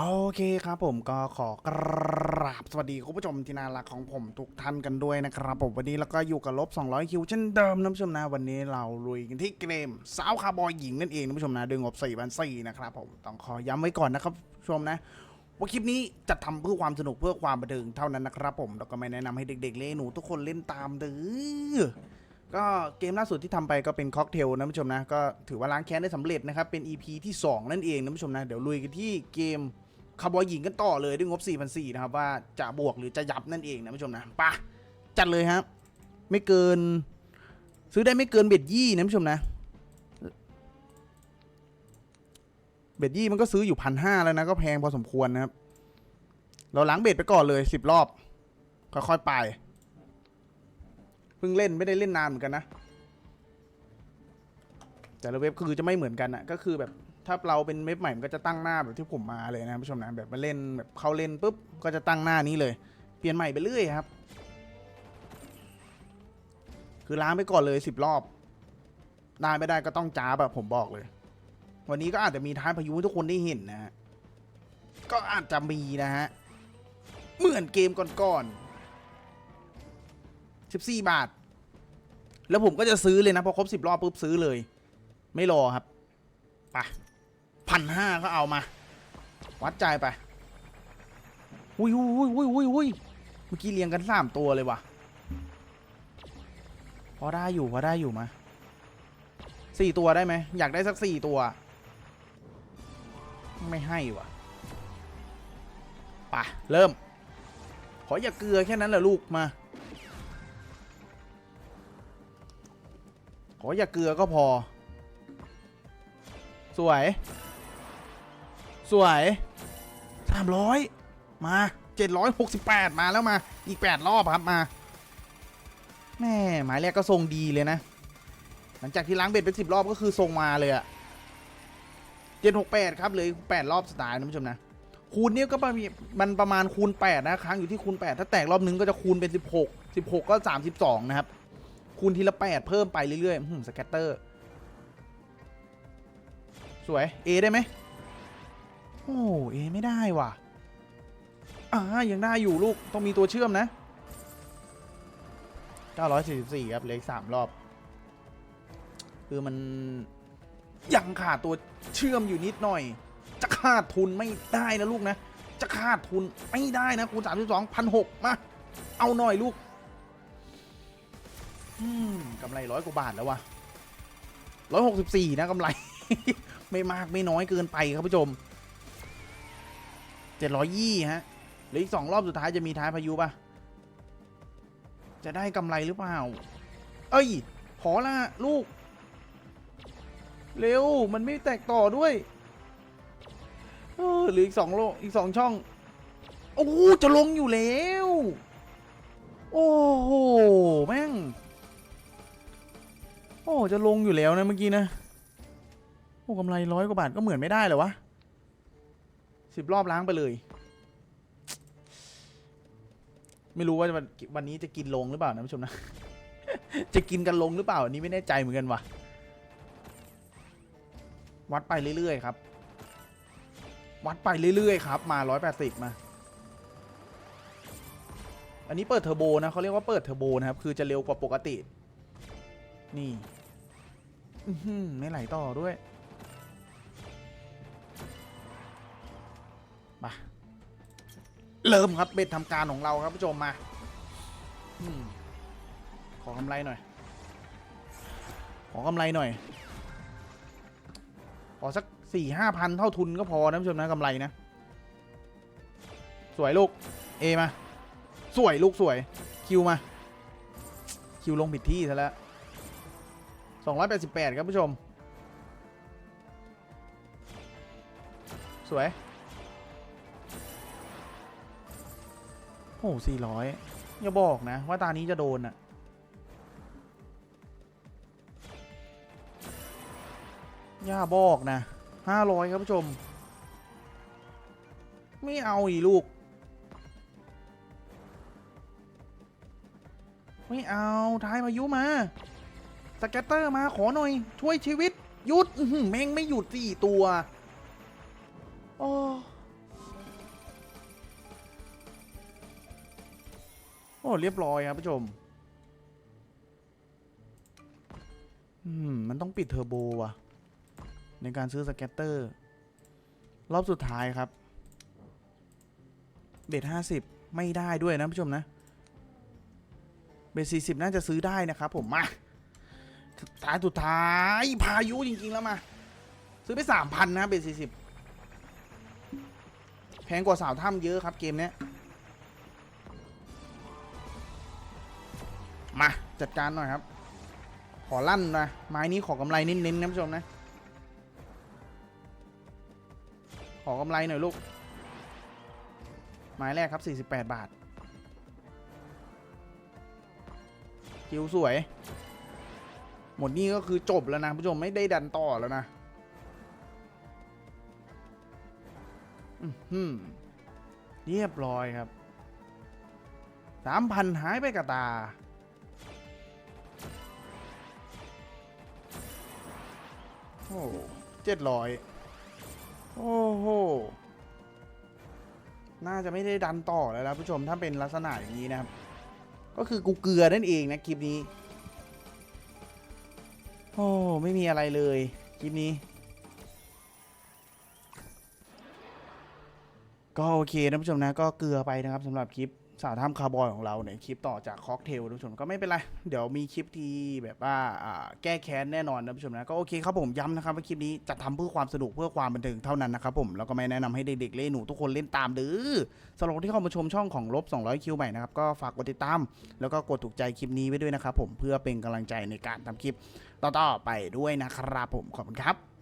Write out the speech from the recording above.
โอเคครับผมก็ขอกราบสวัสดีคุณผู้ชมที่น่ารักของผมทุกท่านกันด้วยนะครับผมวันนี้แล้วก็อยู่กับลบ 200 คิวเช่นเดิมนะผู้ชมนะวันนี้เราลุยกันที่เกมสาวคาร์บอยหญิงนั่นเองนะผู้ชมนะดึงงบ4 0 0 4นะครับผมต้องขอย้ำไว้ก่อนนะครับชมนะว่าคลิปนี้จะทำเพื่อความสนุกเพื่อความบันเทิงเท่านั้นนะครับผมแล้วก็ไม่แนะนำให้เด็กๆเล่นหนูทุกคนเล่นตามเด้อก็เกมล่าสุดที่ทำไปก็เป็นค็อกเทลนะผู้ชมนะก็ถือว่าล้างแค้นได้สำเร็จนะครับเป็น EP ที่ 2 นั่นเองนะผู้ชมนะเดี๋ยวลุยกันที่เกม คาร์บอยหญิงกันต่อเลยด้วยงบ 4,400นะครับว่าจะบวกหรือจะยับนั่นเองนะผู้ชมนะปะจัดเลยครับ ไม่เกิน ซื้อได้ไม่เกินเบ็ดยี่นะผู้ชมนะเบ็ดยี่มันก็ซื้ออยู่พันห้าแล้วนะก็แพงพอสมควรนะครับ เราล้างเบ็ดไปก่อนเลยสิบรอบ ค่อยๆไป เพิ่งเล่นไม่ได้เล่นนานเหมือนกันนะ แต่ละเว็บคือจะไม่เหมือนกันอะก็คือแบบ ถ้าเราเป็นเว็บใหม่มันก็จะตั้งหน้าแบบที่ผมมาเลยนะผู้ชมนะแบบมาเล่นแบบเข้าเล่นปุ๊บก็จะตั้งหน้านี้เลย เปลี่ยนใหม่ไปเรื่อยครับ คือล้างไปก่อนเลยสิบรอบได้ไม่ได้ก็ต้องจ้าแบบผมบอกเลย วันนี้ก็อาจจะมีท้ายพายุทุกคนได้เห็นนะฮะก็อาจจะมีนะฮะเหมือนเกมก่อนๆ14 บาท แล้วผมก็จะซื้อเลยนะพอครบ 10 รอบปุ๊บซื้อเลย ไม่รอครับ ไป พันห้าก็เอามา วัดใจไปอุ้ยอุ้ยอุ้ยอุ้ยอุ้ยเมื่อกี้เรียงกันสามตัวเลยว่ะ พอได้อยู่พอได้อยู่มาสี่ตัวได้ไหมอยากได้สักสี่ตัว ไม่ให้ว่ะไปเริ่ม ขออย่าเกลือแค่นั้นแหละลูกมา ขออย่าเกลือก็พอ สวย สวยสามร้อยมาเจ็ดร้อยหกสิบแปดมาแล้วมา อีกแปดรอบครับมาแม่หมายแรกก็ทรงดีเลยนะ หลังจากที่ล้างเบ็ดเป็นสิบรอบก็คือทรงมาเลยอะเจ็ดหกแปดครับเลยแปดรอบสไตล์นะผู้ชมนะ คูณนี่ก็ประมาณมันประมาณคูณแปดนะครั้งอยู่ที่คูณแปดถ้าแตกรอบนึงก็จะคูณเป็นสิบหกสิบหกก็สามสิบสองนะครับ คูณทีละแปดเพิ่มไปเรื่อยๆสแกตเตอร์ สวย A ได้ไหม โอ้เอไม่ได้ว่ะอ่ายังได้อยู่ลูกต้องมีตัวเชื่อมนะ 944 ครับเล็กสามรอบ คือมันยังขาดตัวเชื่อมอยู่นิดหน่อย จะขาดทุนไม่ได้นะลูกนะ จะขาดทุนไม่ได้นะคูณ32พันหกมา เอาหน่อยลูกกำไรร้อยกว่าบาทแล้ววะร้อยหกสิบสี่นะกำไร ไม่มากไม่น้อยเกินไปครับผู้ชม เจ็ดร้อยยี่ฮะหลืออีกสองรอบสุดท้ายจะมีท้ายพายุปะจะได้กำไรหรือเปล่า เอ้ย ขอละลูก เร็ว มันไม่แตกต่อด้วยเออหลืออีกสองโลอีกสองช่อง โอ้จะลงอยู่แล้ว โอ้โห แม่ง โอ้ จะลงอยู่แล้วนะเมื่อกี้นะ โอ้กำไรร้อยกว่าบาทก็เหมือนไม่ได้เหรอวะ สิบรอบล้างไปเลย ไม่รู้ว่าวันวันนี้จะกินลงหรือเปล่านะผู้ชมนะ จะกินกันลงหรือเปล่าอันนี้ไม่แน่ใจเหมือนกันว่ะ วัดไปเรื่อยๆครับ วัดไปเรื่อยๆครับ มาร้อยแปดสิบมา อันนี้เปิดเทอร์โบนะเขาเรียกว่าเปิดเทอร์โบนะครับ คือจะเร็วกว่าปกติ นี่ไม่ไหลต่อด้วย มาเริ่มครับเบ็ดทำการของเราครับผู้ชมมาอมขอกำไรหน่อย ขอกำไรหน่อย ขอสักสี่ห้าพันเท่าทุนก็พอนะผู้ชมนะกำไรนะ สวยลูก เอมา สวยลูกสวย คิวมา คิวลงผิดที่ซะแล้ว288ครับผู้ชม สวย โอ้สี่ร้อยอย่าบอกนะ ว่าตานี้จะโดนอะอย่าบอกนะห้าร้อยครับผู้ชม ไม่เอาอีลูก ไม่เอาท้ายพายุมา สแกตเตอร์มาขอหน่อย ช่วยชีวิต หยุดแม่งไม่หยุดสี่ตัว โอ้ อ้เรียบร้อยครับผู้ชม อืม มันต้องปิดเทอร์โบว่ะ ในการซื้อสแกตเตอร์ รอบสุดท้ายครับ เบสห้าสิบไม่ได้ด้วยนะผู้ชมนะ เบสสี่สิบน่าจะซื้อได้นะครับผม มาท้ายสุดท้ายพายุจริง ๆ แล้วมา ซื้อไปสามพันนะเบสสี่สิบแพงกว่าสาวถ้ำเยอะครับเกมเนี้ย มาจัดการหน่อยครับ ขอลั่นนะไม้นี้ขอกำไรเน้นๆนะผู้ชมนะ ขอกำไรหน่อยลูก ไม้แรกครับ 48 บาทคิวสวย หมดนี้ก็คือจบแล้วนะผู้ชมไม่ได้ดันต่อแล้วนะอื้อหือเรียบร้อยครับสามพันหายไปกับตา โอ้เจ็ดร้อยโอ้โห น่าจะไม่ได้ดันต่อแล้วนะผู้ชมถ้าเป็นลักษณะอย่างนี้นะครับ ก็คือกูเกลือนั่นเองนะคลิปนี้ โอ้ไม่มีอะไรเลยคลิปนี้ ก็โอเคนะผู้ชมนะก็เกลือไปนะครับสำหรับคลิป สาวถ้ำคาร์บอยของเราในคลิปต่อจากค็อกเทลนะผู้ชมก็ไม่เป็นไร เดี๋ยวมีคลิปที่แบบว่าแก้แค้นแน่นอนนะผู้ชมนะก็โอเคครับผมย้ำนะครับว่าคลิปนี้จะทำเพื่อความสนุกเพื่อความบันเทิงเท่านั้นนะครับผมแล้วก็ไม่แนะนำให้เด็กๆเล่นหนูทุกคนเล่นตามเด้อสำหรับที่เข้ามาชมช่องของลบ200 คิวใหม่นะครับก็ฝากกดติดตาม แล้วก็กดถูกใจคลิปนี้ไว้ด้วยนะครับผมเพื่อเป็นกำลังใจในการทำคลิปต่อๆไปด้วยนะครับผมขอบคุณครับ